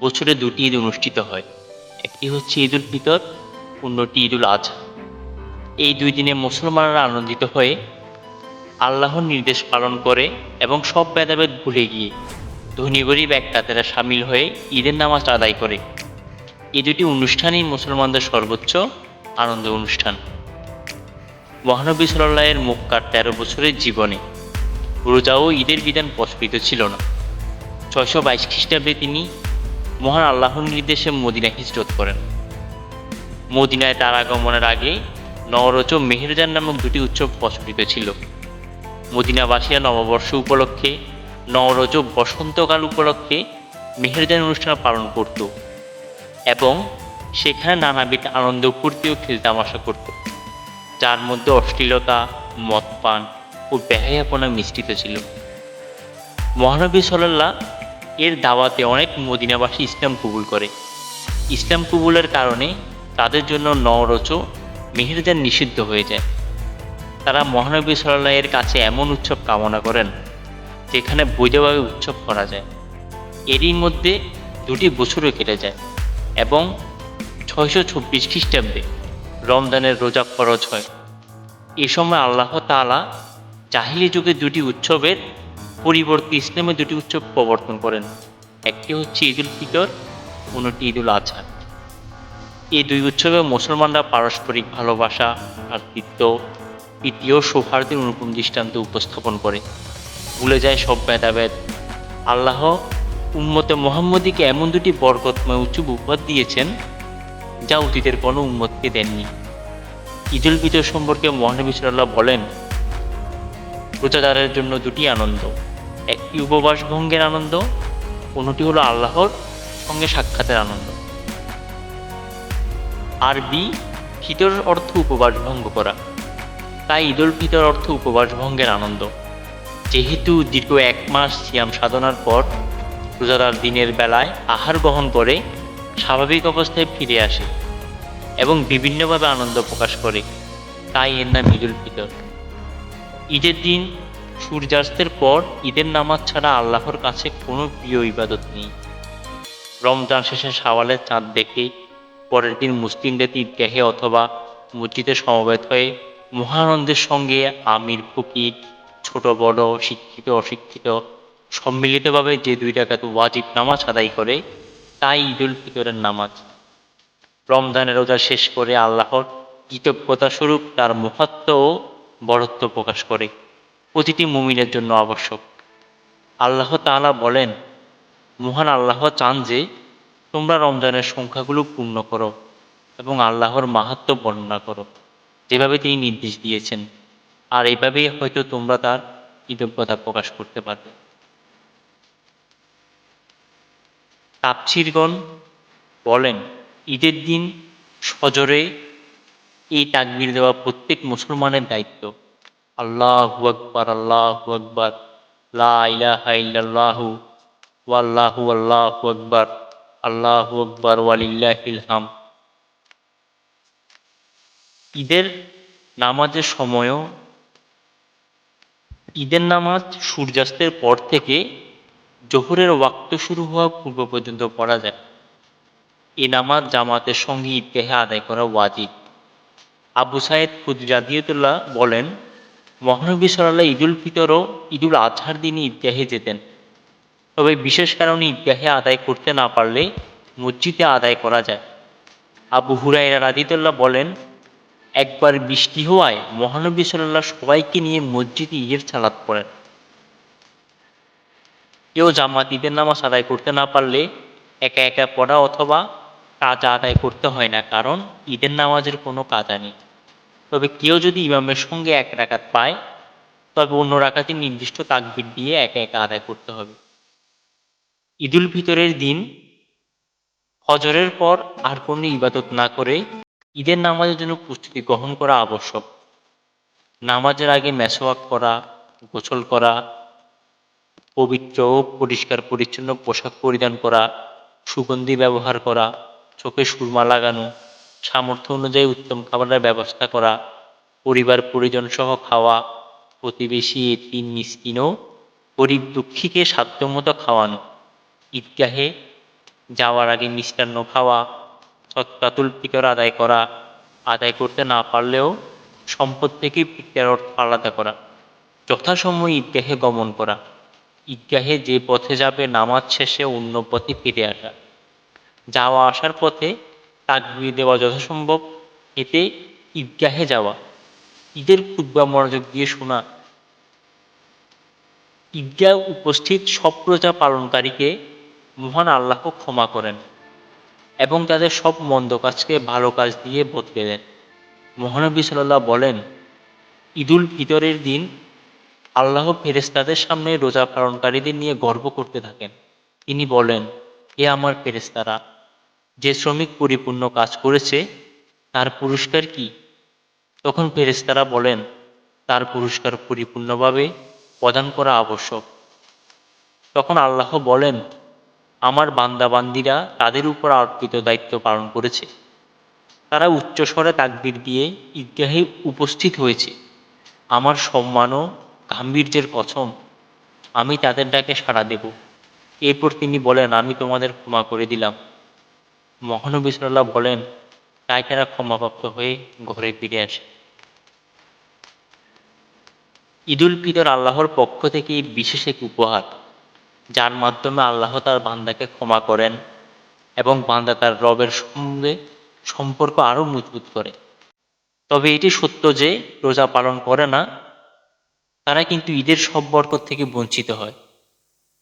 বছরে দুটি ঈদ অনুষ্ঠিত হয়। একটি হচ্ছে ঈদ উল ফিতর, অন্যটি ঈদ উল আজহা এই দুই দিনে মুসলমানরা আনন্দিত হয়ে আল্লাহর নির্দেশ পালন করে এবং সব ভেদাভেদ ভুলে গিয়ে ধনী গরিব এক তারা সামিল হয়ে ঈদের নামাজ আদায় করে। এই দুটি অনুষ্ঠানই মুসলমানদের সর্বোচ্চ আনন্দ অনুষ্ঠান। মহানবী সাল্লাহের মক্কার তেরো বছরের জীবনে। রোজা ও ঈদের বিধান প্রচলিত ছিল না। ছয়শো বাইশ খ্রিস্টাব্দে তিনি মহান আল্লাহর নির্দেশে মদিনা হিজরত করেন। মদিনায় তার আগমনের আগে নওরোজ ও মেহেরজান নামক দুটি উৎসব প্রচলিত ছিল। মদিনাবাসীরা নববর্ষ উপলক্ষে, নওরোজ বসন্তকাল উপলক্ষে মেহেরজান অনুষ্ঠান পালন করত এবং সেখানে নানাবিধ আনন্দ, ফুর্তি ও খেলতামাশা করত। যার মধ্যে অশ্লীলতা, মদ পান ও বেহায়াপনা মিশ্রিত ছিল। মহানবী সাল্লাহ এর দাওয়াতে অনেক মদিনাবাসী ইসলাম কবুল করে। ইসলাম কবুলের কারণে তাদের জন্য নরচ মেহেরজান নিষিদ্ধ হয়ে যায়। তারা মহানবী সাল্লাহ এর কাছে এমন উৎসব কামনা করেন, যেখানে বৈধভাবে উৎসব করা যায়। এরই মধ্যে দুটি বছরও কেটে যায় এবং ছয়শো চব্বিশ খ্রিস্টাব্দে রমজানের রোজা খরচ হয়। এ সময় আল্লাহ তাআলা জাহিলি যুগে দুটি উৎসবের পরিবর্তে ইসলামে দুটি উৎসব প্রবর্তন করেন। একটি হচ্ছে ঈদুল ফিতর, অন্যটি ঈদ উল আজহা এই দুই উৎসবে মুসলমানরা পারস্পরিক ভালোবাসা, ভ্রাতৃত্ব তৃতীয় ও সৌহার্দ্যের অনুপম দৃষ্টান্ত উপস্থাপন করে। ভুলে যায় সব ভেদাভেদ। আল্লাহ উম্মতে মোহাম্মদীকে এমন দুটি বরকতময় উৎসব উপহার দিয়েছেন যা অতীতের কোনো উম্মতকে দেননি। ঈদ উল ফিতর সম্পর্কে মহানবী সাল্লাহ বলেন, রোজাদারের জন্য দুটি আনন্দ। একটি উপবাস ভঙ্গের আনন্দ, অন্যটি হলো আল্লাহর সঙ্গে সাক্ষাতের আনন্দ। আর বি ফিতর অর্থ উপবাস ভঙ্গ করা। তাই ঈদুল ফিতর অর্থ উপবাস ভঙ্গের আনন্দ। যেহেতু দীর্ঘ এক মাস সিয়াম সাধনার পর রোজাদার দিনের বেলায় আহার গ্রহণ করে স্বাভাবিক অবস্থায় ফিরে আসে এবং বিভিন্নভাবে আনন্দ প্রকাশ করে, তাই এর নাম ঈদুল ফিতর। ঈদের দিন সূর্যাস্তের পর ঈদের নামাজ ছাড়া আল্লাহর কাছে কোনো প্রিয় ইবাদত নেই। রমজান শেষে সাওয়ালের চাঁদ দেখে, পরের দিন মুসলিমদের ঈদগাহে অথবা মসজিদে সমবেত হয়ে মহানন্দের সঙ্গে আমির, ফকির, ছোট, বড়, শিক্ষিত, অশিক্ষিত সম্মিলিতভাবে যে দুই টাকাতে ওয়াজিব নামাজ আদায় করে তাই ঈদুল ফিতরের নামাজ। রমজানের রোজা শেষ করে আল্লাহর কৃতজ্ঞতা স্বরূপ তার মহত্ব ও বড়ত্ব প্রকাশ করে। প্রতিটি মুমিনের জন্য আবশ্যক। আল্লাহ তাআলা বলেন, মহান আল্লাহ চান যে তোমরা রমজানের সংখ্যাগুলো পূর্ণ করো এবং আল্লাহর মাহাত্ম বর্ণনা করো। যেভাবে তিনি নির্দেশ দিয়েছেন, আর এভাবেই হয়তো তোমরা তার কৃতজ্ঞতা প্রকাশ করতে পারবে। তাপসিরগণ বলেন, ঈদের দিন সজরে এই তাকবির দেওয়া প্রত্যেক মুসলমানের দায়িত্ব। আল্লাহু আকবার আল্লাহু আকবার, লা ইলাহা ইল্লাল্লাহু ওয়াল্লাহু আল্লাহু আকবার আল্লাহু আকবার, ওয়ালিল্লাহিল হাম ঈদের নামাজের সময়ও, ঈদের নামাজ সূর্যাস্তের পর থেকে জোহরের ওয়াক্ত শুরু হওয়া পূর্ব পর্যন্ত পড়া যায়। এই নামাজ জামাতের সঙ্গে ঈদগাহে আদায় করা ওয়াজিব। আবু সাইদ খুদরাদিয়তুল্লাহ বলেন, মহানবী সাল্লাহ ঈদুল ফিতর ও ঈদুল আজহার দিনে ঈদগাহে যেতেন। তবে বিশেষ কারণে ঈদগাহে আদায় করতে না পারলে মসজিদে আদায় করা যায়। আবু হুরাইরা রাদিতুল্লাহ বলেন, একবার বৃষ্টি হওয়ায় মহানবী সাল্লাহ সবাইকে নিয়ে মসজিদে ঈদের সালাত পড়েন। কেউ জামাত ঈদের নামাজ আদায় করতে না পারলে একা একা পড়া অথবা কাজা আদায় করতে হয় না, কারণ ঈদের নামাজের কোনো কাজা নেই। তবে কেউ যদি ইমামের সঙ্গে এক রাকাত পায়, তবে অন্য রাকাতে নির্দিষ্ট তাকবির দিয়ে একা একা আদায় করতে হবে। ঈদুল ফিতরের দিন হজরের পর আর কোনো ইবাদত না করে ঈদের নামাজের জন্য প্রস্তুতি গ্রহণ করা আবশ্যক। নামাজের আগে মেসোয়াক করা গোসল করা পবিত্র পরিষ্কার পরিচ্ছন্ন পোশাক পরিধান করা, সুগন্ধি ব্যবহার করা, চোখে সুরমা লাগানো, সামর্থ্য অনুযায়ী উত্তম খাবারের ব্যবস্থা করা, পরিবার পরিজন সহ খাওয়া, প্রতিবেশী, এতিম, মিসকিন ও গরিব দুঃখীকে সাধ্যমতো খাওয়ানো, ঈদগাহে যাওয়ার আগে মিষ্টান্ন খাওয়া সৎকাতুল ফিতর আদায় করা, আদায় করতে না পারলেও সম্পদ থেকে ফিতরের অর্থ আলাদা করা, যথাসময়ে ঈদগাহে গমন করা। ঈদগাহে যে পথে যাবে নামাজ শেষে অন্য পথে ফিরে আসা। যাওয়া আসার পথে তাকবির দেওয়া যথাসম্ভব। এতে ঈদগাহে যাওয়া, ঈদের খুদ্া মনোযোগ দিয়ে শোনা। ঈদগাহ উপস্থিত সব প্রজা পালনকারীকে মহান আল্লাহ ক্ষমা করেন এবং তাদের সব মন্দ কাজকে ভালো কাজ দিয়ে বদলে দেন। মহানবী সাল্লাহ বলেন, ঈদুল ফিতরের দিন আল্লাহ ফেরেস্তাদের সামনে রোজা পালনকারীদের নিয়ে গর্ব করতে থাকেন। তিনি বলেন এ আমার ফেরেস্তারা যে শ্রমিক পরিপূর্ণ কাজ করেছে, তার পুরস্কার কি? তখন ফেরেস্তারা বলেন, তার পুরস্কার পরিপূর্ণভাবে প্রদান করা আবশ্যক। তখন আল্লাহ বলেন, আমার বান্দাবান্দিরা তাদের উপর অর্পিত দায়িত্ব পালন করেছে। তারা উচ্চস্বরে তাকবির দিয়ে ঈদগাহে উপস্থিত হয়েছে। আমার সম্মান ও গাম্ভীর্যের কসম আমি তাদের ডাকে সাড়া দেব। এরপর তিনি বলেন, আমি তোমাদের ক্ষমা করে দিলাম। মহানবী সাল্লাহ বলেন, তাই তারা ক্ষমাপ্রাপ্ত হয়ে ঘরে ফিরে আসে। ঈদুল ফিতর আল্লাহর পক্ষ থেকে বিশেষ এক উপহার, যার মাধ্যমে আল্লাহ তার বান্দাকে ক্ষমা করেন এবং বান্দা তার রবের সঙ্গে সম্পর্ক আরও মজবুত করে। তবে এটি সত্য যে, রোজা পালন করে না তারা কিন্তু ঈদের সব বরকত থেকে বঞ্চিত হয়।